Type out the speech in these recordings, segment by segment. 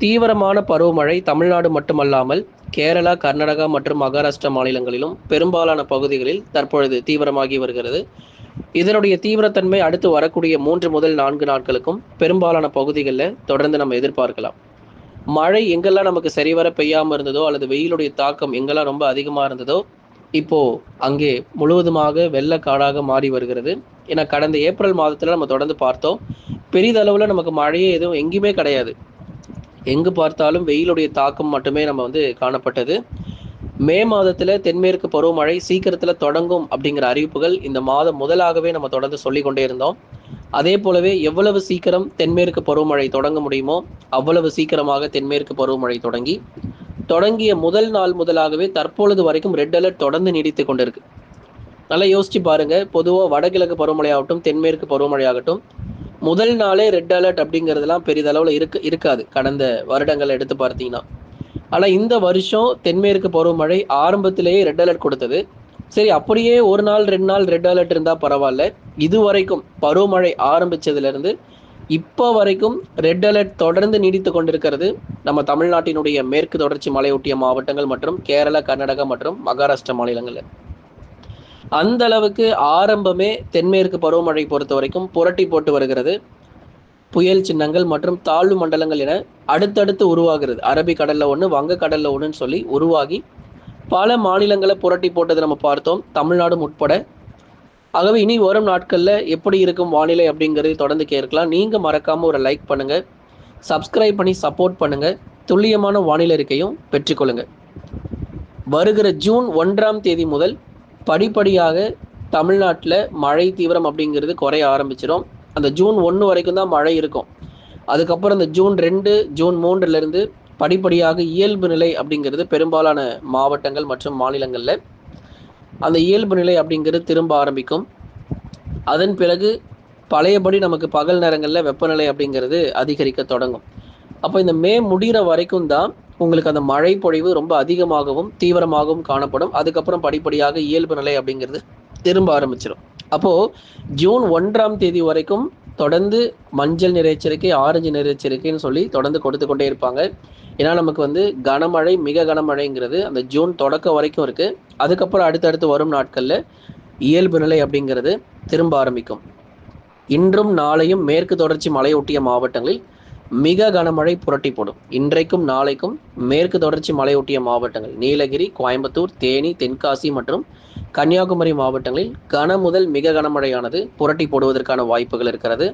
தீவிரமான பருவமழை தமிழ்நாடு மட்டுமல்லாமல் கேரளா கர்நாடகா மற்றும் மகாராஷ்டிரா மாநிலங்களிலும் பெரும்பாலான பகுதிகளில் தற்பொழுது தீவிரமாகி வருகிறது. இதனுடைய தீவிரத்தன்மை அடுத்து வரக்கூடிய மூன்று முதல் நான்கு நாட்களுக்கும் பெரும்பாலான பகுதிகளில் தொடர்ந்து நம்ம எதிர்பார்க்கலாம். மழை எங்கெல்லாம் நமக்கு சரிவர பெய்யாமல் இருந்ததோ அல்லது வெயிலுடைய தாக்கம் எங்கெல்லாம் ரொம்ப அதிகமாக இருந்ததோ இப்போ அங்கே முழுவதுமாக வெள்ளக்காடாக மாறி வருகிறது. ஏன்னா கடந்த ஏப்ரல் மாதத்தில் நம்ம தொடர்ந்து பார்த்தோம். பெரிதளவில் நமக்கு மழையே எதுவும் எங்கேயுமே கிடையாது. எங்கு பார்த்தாலும் வெயிலுடைய தாக்கம் மட்டுமே நம்ம வந்து காணப்பட்டது. மே மாதத்தில் தென்மேற்கு பருவமழை சீக்கிரத்தில் தொடங்கும் அப்படிங்கிற அறிவிப்புகள் இந்த மாதம் முதலாகவே நம்ம தொடர்ந்து சொல்லிக்கொண்டே இருந்தோம். அதே போலவே எவ்வளவு சீக்கிரம் தென்மேற்கு பருவமழை தொடங்க முடியுமோ அவ்வளவு சீக்கிரமாக தென்மேற்கு பருவமழை தொடங்கி தொடங்கிய முதல் நாள் முதலாகவே தற்பொழுது வரைக்கும் ரெட் அலர்ட் தொடர்ந்து நீடித்து கொண்டிருக்கு. நல்லா யோசிச்சு பாருங்க பொதுவாக வடகிழக்கு பருவமழை ஆகட்டும் தென்மேற்கு பருவமழை ஆகட்டும் முதல் நாளே ரெட் அலர்ட் அப்படிங்கிறதுலாம் பெரிதளவில் இருக்கு இருக்காது. கடந்த வருடங்களை எடுத்து பார்த்தீங்கன்னா. ஆனால் இந்த வருஷம் தென்மேற்கு பருவமழை ஆரம்பத்திலேயே ரெட் அலர்ட் கொடுத்தது. சரி அப்படியே ஒரு நாள் ரெண்டு நாள் ரெட் அலர்ட் இருந்தால் பரவாயில்ல. இது வரைக்கும் பருவமழை ஆரம்பித்ததுலேருந்து இப்போ வரைக்கும் ரெட் அலர்ட் தொடர்ந்து நீடித்து கொண்டிருக்கிறது. நம்ம தமிழ்நாட்டினுடைய மேற்கு தொடர்ச்சி மலையொட்டிய மாவட்டங்கள் மற்றும் கேரளா கர்நாடகா மற்றும் மகாராஷ்டிரா மாநிலங்களில். அந்த அளவுக்கு ஆரம்பமே தென்மேற்கு பருவமழை பொறுத்த வரைக்கும் புரட்டி போட்டு வருகிறது. புயல் சின்னங்கள் மற்றும் தாழ்வு மண்டலங்கள் என அடுத்தடுத்து உருவாகிறது. அரபிக்கடலில் ஒன்று வங்கக்கடலில் ஒன்றுன்னு சொல்லி உருவாகி பல மாநிலங்களை புரட்டி போட்டதை நம்ம பார்த்தோம். தமிழ்நாடும் உட்பட. ஆகவே இனி வரும் நாட்களில் எப்படி இருக்கும் வானிலை அப்படிங்கிறது தொடர்ந்து கேட்கலாம். நீங்கள் மறக்காமல் ஒரு லைக் பண்ணுங்கள் சப்ஸ்கிரைப் பண்ணி சப்போர்ட் பண்ணுங்கள் துல்லியமான வானிலை இருக்கையும் பெற்றுக்கொள்ளுங்கள் வருகிற ஜூன் ஒன்றாம் தேதி முதல் படிப்படியாக தமிழ்நாட்டில் மழை தீவிரம் அப்படிங்கிறது குறைய ஆரம்பிச்சிடும் அந்த ஜூன் ஒன்று வரைக்கும் தான் மழை இருக்கும். அதுக்கப்புறம் இந்த ஜூன் ரெண்டு ஜூன் மூன்றுலேருந்து படிப்படியாக இயல்பு நிலை அப்படிங்கிறது பெரும்பாலான மாவட்டங்கள் மற்றும் மாநிலங்களில் அந்த இயல்பு நிலை அப்படிங்கிறது திரும்ப ஆரம்பிக்கும். அதன் பிறகு பழையபடி நமக்கு பகல் நேரங்களில் வெப்பநிலை அப்படிங்கிறது அதிகரிக்க தொடங்கும். அப்போ இந்த மே முடிகிற வரைக்கும் தான் உங்களுக்கு அந்த மழை பொழிவு ரொம்ப அதிகமாகவும் தீவிரமாகவும் காணப்படும். அதுக்கப்புறம் படிப்படியாக இயல்பு நிலை அப்படிங்கிறது திரும்ப ஆரம்பிச்சிடும் அப்போது ஜூன் ஒன்றாம் தேதி வரைக்கும் தொடர்ந்து மஞ்சள் நிற எச்சரிக்கை ஆரஞ்சு நிற எச்சரிக்கைன்னு சொல்லி தொடர்ந்து கொடுத்து கொண்டே இருப்பாங்க. ஏன்னா நமக்கு வந்து கனமழை மிக கனமழைங்கிறது அந்த ஜூன் தொடக்க வரைக்கும் இருக்குது அதுக்கப்புறம் அடுத்தடுத்து வரும் நாட்களில் இயல்பு நிலை அப்படிங்கிறது திரும்ப ஆரம்பிக்கும். இன்றும் நாளையும் மேற்கு தொடர்ச்சி மலையொட்டிய மாவட்டங்களில் மிக கனமழை புரட்டி போடும் இன்றைக்கும் நாளைக்கும் மேற்கு தொடர்ச்சி மலையொட்டிய மாவட்டங்கள் நீலகிரி கோயம்புத்தூர் தேனி தென்காசி மற்றும் கன்னியாகுமரி மாவட்டங்களில் கன முதல் மிக கனமழையானது புரட்டி போடுவதற்கான வாய்ப்புகள் இருக்கிறது.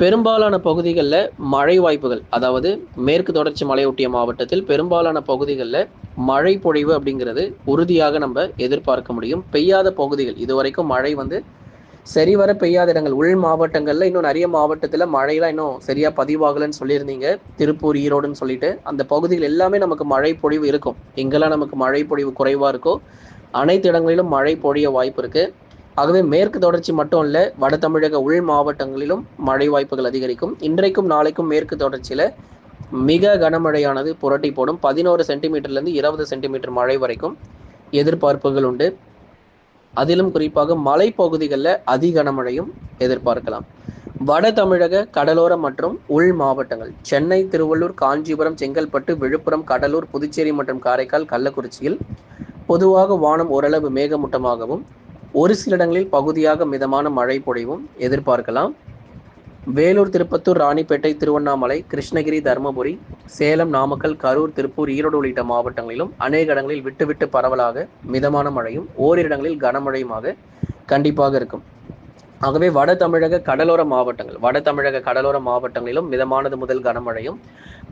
பெரும்பாலான பகுதிகளில் மழை வாய்ப்புகள் அதாவது மேற்கு தொடர்ச்சி மலையொட்டிய மாவட்டத்தில் பெரும்பாலான பகுதிகளில் மழை பொழிவு அப்படிங்கிறது உறுதியாக நம்ம எதிர்பார்க்க முடியும். பெய்யாத பகுதிகள் இதுவரைக்கும் மழை வந்து சரிவர பெய்யாத இடங்கள். உள் மாவட்டங்களில் இன்னும் நிறைய மாவட்டத்தில் மழையெல்லாம் இன்னும் சரியாக பதிவாகலைன்னு சொல்லியிருந்தீங்க. திருப்பூர் ஈரோடுன்னு சொல்லிட்டு அந்த பகுதிகள் எல்லாமே நமக்கு மழை பொழிவு இருக்கும். எங்கெல்லாம் நமக்கு மழை பொழிவு குறைவாக இருக்கோ அனைத்து இடங்களிலும் மழை பொழிய வாய்ப்பு இருக்குது ஆகவே மேற்கு தொடர்ச்சி மட்டும் இல்லை வட தமிழக உள் மாவட்டங்களிலும் மழை வாய்ப்புகள் அதிகரிக்கும். இன்றைக்கும் நாளைக்கும் மேற்கு தொடர்ச்சியில் மிக கனமழையானது புரட்டி போடும். பதினோரு சென்டிமீட்டர்லேருந்து இருபது சென்டிமீட்டர் மழை வரைக்கும் எதிர்பார்ப்புகள் உண்டு. அதிலும் குறிப்பாக மலைப்பகுதிகளில் அதிக கனமழையும் எதிர்பார்க்கலாம். வட தமிழக கடலோர மற்றும் உள் மாவட்டங்கள். சென்னை திருவள்ளூர் காஞ்சிபுரம் செங்கல்பட்டு விழுப்புரம் கடலூர் புதுச்சேரி மற்றும் காரைக்கால் கள்ளக்குறிச்சியில் பொதுவாக வானம் ஓரளவு மேகமூட்டமாகவும் ஒரு சில இடங்களில் பகுதியாக மிதமான மழை பொழிவும் எதிர்பார்க்கலாம். வேலூர் திருப்பத்தூர் ராணிப்பேட்டை திருவண்ணாமலை கிருஷ்ணகிரி தருமபுரி சேலம் நாமக்கல் கரூர் திருப்பூர் ஈரோடு உள்ளிட்ட மாவட்டங்களிலும் அநேக இடங்களில் விட்டுவிட்டு பரவலாக மிதமான மழையும் ஓரிரு இடங்களில் கனமழையுமாக கண்டிப்பாக இருக்கும். ஆகவே வட தமிழக கடலோர மாவட்டங்கள் வட தமிழக கடலோர மாவட்டங்களிலும் மிதமானது முதல் கனமழையும்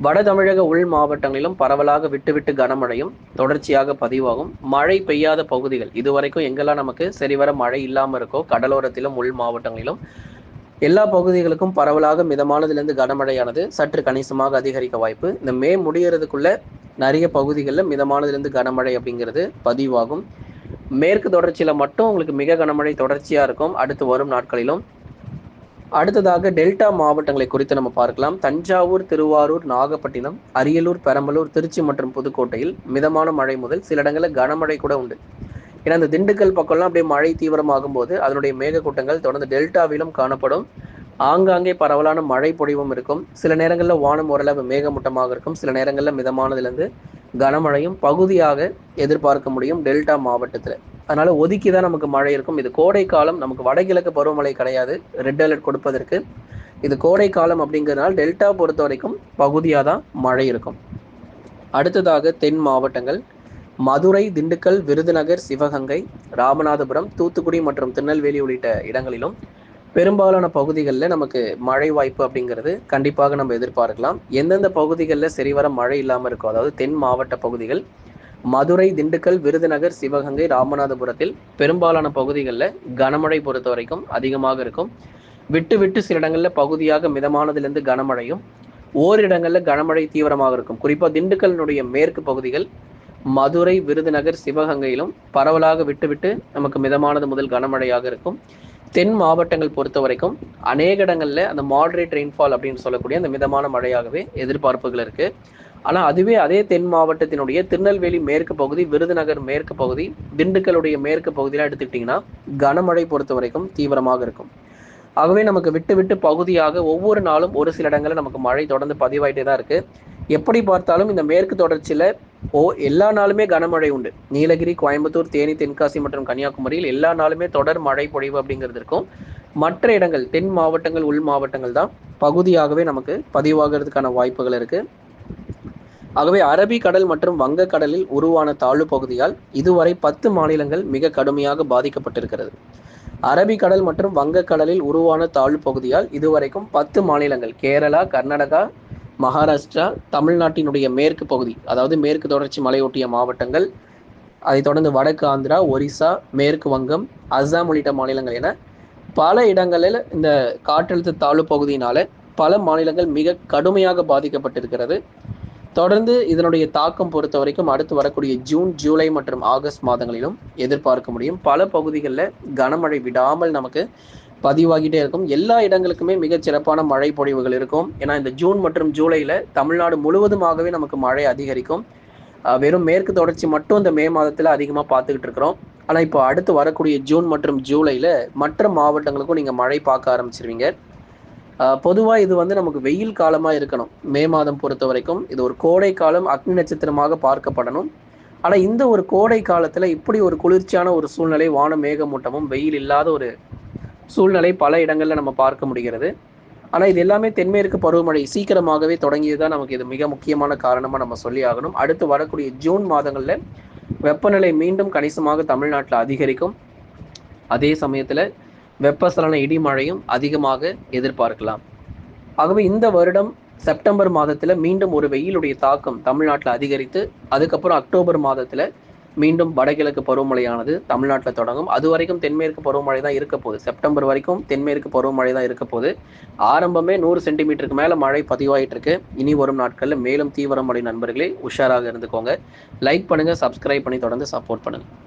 வட தமிழக உள் மாவட்டங்களிலும் பரவலாக விட்டுவிட்டு கனமழையும் தொடர்ச்சியாக பதிவாகும். மழை பெய்யாத பகுதிகள் இதுவரைக்கும் எங்கெல்லாம் நமக்கு சரிவர மழை இல்லாமல் இருக்கோ கடலோரத்திலும் உள் மாவட்டங்களிலும் எல்லா பகுதிகளுக்கும் பரவலாக மிதமானதுலேருந்து கனமழையானது சற்று கணிசமாக அதிகரிக்க வாய்ப்பு. இந்த மே முடியறதுக்குள்ள நிறைய பகுதிகளில் மிதமானதுலேருந்து கனமழை அப்படிங்கிறது பதிவாகும். மேற்கு தொடர்ச்சியில் மட்டும் உங்களுக்கு மிக கனமழை தொடர்ச்சியாக இருக்கும். அடுத்து வரும் நாட்களிலும். அடுத்ததாக டெல்டா மாவட்டங்களை குறித்து நம்ம பார்க்கலாம். தஞ்சாவூர் திருவாரூர் நாகப்பட்டினம் அரியலூர் பெரம்பலூர் திருச்சி மற்றும் புதுக்கோட்டையில் மிதமான மழை முதல் சில இடங்களில் கனமழை கூட உண்டு. ஏன்னா இந்த திண்டுக்கல் பக்கம்லாம் அப்படியே மழை தீவிரமாகும் போது அதனுடைய மேகக்கூட்டங்கள் தொடர்ந்து டெல்டாவிலும் காணப்படும். ஆங்காங்கே பரவலான மழை பொழிவும் இருக்கும். சில நேரங்களில் வானம் ஓரளவு மேகமூட்டமாக இருக்கும். சில நேரங்களில் மிதமானதுலேருந்து கனமழையும் பகுதியாக எதிர்பார்க்க முடியும் டெல்டா மாவட்டத்தில். அதனால ஒதுக்கி தான் நமக்கு மழை இருக்கும். இது கோடை காலம் நமக்கு வடகிழக்கு பருவமழை கிடையாது. ரெட் அலர்ட் கொடுப்பதற்கு. இது கோடை காலம் அப்படிங்கிறதுனால டெல்டா பொறுத்த வரைக்கும் பகுதியாக தான் மழை இருக்கும். அடுத்ததாக தென் மாவட்டங்கள். மதுரை திண்டுக்கல் விருதுநகர் சிவகங்கை ராமநாதபுரம் தூத்துக்குடி மற்றும் திருநெல்வேலி உள்ளிட்ட இடங்களிலும் பெரும்பாலான பகுதிகளில் நமக்கு மழை வாய்ப்பு அப்படிங்கிறது கண்டிப்பாக நம்ம எதிர்பார்க்கலாம். எந்தெந்த பகுதிகளில் சரிவர மழை இல்லாமல் இருக்கோ அதாவது தென் மாவட்ட பகுதிகள் மதுரை திண்டுக்கல் விருதுநகர் சிவகங்கை ராமநாதபுரத்தில் பெரும்பாலான பகுதிகளில் கனமழை பொறுத்த வரைக்கும் அதிகமாக இருக்கும். விட்டு விட்டு சில இடங்களில் பகுதியாக மிதமானதிலிருந்து கனமழையும் ஓரிடங்களில் கனமழை தீவிரமாக இருக்கும். குறிப்பாக திண்டுக்கலினுடைய மேற்கு பகுதிகள் மதுரை விருதுநகர் சிவகங்கையிலும் பரவலாக விட்டுவிட்டு நமக்கு மிதமானது முதல் கனமழையாக இருக்கும். தென் மாவட்டங்கள் பொறுத்த வரைக்கும் அநேக இடங்களில் அந்த மாடரேட் ரெயின்ஃபால் அப்படின்னு சொல்லக்கூடிய அந்த மிதமான மழையாகவே எதிர்பார்ப்புகள் இருக்கு. ஆனால் அதுவே அதே தென் மாவட்டத்தினுடைய திருநெல்வேலி மேற்கு பகுதி விருதுநகர் மேற்கு பகுதி திண்டுக்கலுடைய மேற்கு பகுதியெலாம் எடுத்துக்கிட்டிங்கன்னா கனமழை பொறுத்த வரைக்கும் தீவிரமாக இருக்கும். ஆகவே நமக்கு விட்டு விட்டு பகுதியாக ஒவ்வொரு நாளும் ஒரு சில இடங்களில் நமக்கு மழை தொடர்ந்து பதிவாயிட்டே தான் இருக்கு. எப்படி பார்த்தாலும் இந்த மேற்கு தொடர்ச்சியில் ஓ எல்லா நாளுமே கனமழை உண்டு. நீலகிரி கோயம்புத்தூர் தேனி தென்காசி மற்றும் கன்னியாகுமரியில் எல்லா நாளுமே தொடர் மழை பொழிவு அப்படிங்கிறது இருக்கும். மற்ற இடங்கள் தென் மாவட்டங்கள் உள் மாவட்டங்கள் தான் பகுதியாகவே நமக்கு பதிவாகிறதுக்கான வாய்ப்புகள் இருக்கு. ஆகவே அரபிக்கடல் கடல் மற்றும் வங்கக்கடலில் உருவான தாழ்வு பகுதியால் இதுவரை பத்து மாநிலங்கள் மிக கடுமையாக பாதிக்கப்பட்டிருக்கிறது. அரபிக்கடல் மற்றும் வங்கக்கடலில் உருவான தாழ்வு பகுதியால் இதுவரைக்கும் பத்து மாநிலங்கள் கேரளா கர்நாடகா மகாராஷ்டிரா தமிழ்நாட்டினுடைய மேற்கு பகுதி அதாவது மேற்கு தொடர்ச்சி மலையொட்டிய மாவட்டங்கள் அதைத் தொடர்ந்து வடக்கு ஆந்திரா ஒரிசா மேற்கு வங்கம் அஸ்ஸாம் உள்ளிட்ட மாநிலங்கள் என பல இடங்களில் இந்த காற்றழுத்த தாழ்வு பகுதியினால பல மாநிலங்கள் மிக கடுமையாக பாதிக்கப்பட்டிருக்கிறது. தொடர்ந்து இதனுடைய தாக்கம் பொறுத்த வரைக்கும் அடுத்து வரக்கூடிய ஜூன் ஜூலை மற்றும் ஆகஸ்ட் மாதங்களிலும் எதிர்பார்க்க முடியும். பல பகுதிகளில் கனமழை விடாமல் நமக்கு பதிவாகிட்டே இருக்கும். எல்லா இடங்களுக்குமே மிகச் சிறப்பான மழை பொழிவுகள் இருக்கும். ஏன்னா இந்த ஜூன் மற்றும் ஜூலையில் தமிழ்நாடு முழுவதுமாகவே நமக்கு மழை அதிகரிக்கும். வெறும் மேற்கு தொடர்ச்சி மட்டும் இந்த மே மாதத்தில் அதிகமாக பார்த்துக்கிட்டு இருக்கிறோம். ஆனால் இப்போ அடுத்து வரக்கூடிய ஜூன் மற்றும் ஜூலையில் மற்ற மாவட்டங்களுக்கும் நீங்கள் மழை பார்க்க ஆரம்பிச்சிருவீங்க. பொதுவாக இது வந்து நமக்கு வெயில் காலமாக இருக்கணும். மே மாதம் பொறுத்த வரைக்கும் இது ஒரு கோடை காலம் அக்னி நட்சத்திரமாக பார்க்கப்படணும். ஆனால் இந்த ஒரு கோடை காலத்தில் இப்படி ஒரு குளிர்ச்சியான ஒரு சூழ்நிலை வான மேகமூட்டமும் வெயில் இல்லாத ஒரு சூழ்நிலை பல இடங்களில் நம்ம பார்க்க முடிகிறது. ஆனால் இது எல்லாமே தென்மேற்கு பருவமழை சீக்கிரமாகவே தொடங்கியது தான் நமக்கு இது மிக முக்கியமான காரணமாக நம்ம சொல்லி ஆகணும். அடுத்து வரக்கூடிய ஜூன் மாதங்களில் வெப்பநிலை மீண்டும் கணிசமாக தமிழ்நாட்டில் அதிகரிக்கும். அதே சமயத்தில் வெப்பசலன இடிமழையும் அதிகமாக எதிர்பார்க்கலாம். ஆகவே இந்த வருடம் செப்டம்பர் மாதத்தில் மீண்டும் ஒரு வெயிலுடைய தாக்கம் தமிழ்நாட்டில் அதிகரித்து அதுக்கப்புறம் அக்டோபர் மாதத்தில் மீண்டும் வடகிழக்கு பருவமழையானது தமிழ்நாட்டில் தொடங்கும். அது வரைக்கும் தென்மேற்கு பருவமழை தான் இருக்க போகுது. செப்டம்பர் வரைக்கும் தென்மேற்கு பருவமழை தான் இருக்க போகுது. ஆரம்பமே நூறு சென்டிமீட்டருக்கு மேலே மழை பதிவாயிட்டு இருக்கு. இனி வரும் நாட்களில் மேலும் தீவிரமடை நண்பர்களே உஷாராக இருந்துக்கோங்க. லைக் பண்ணுங்கள் சப்ஸ்கிரைப் பண்ணி தொடர்ந்து சப்போர்ட் பண்ணுங்கள்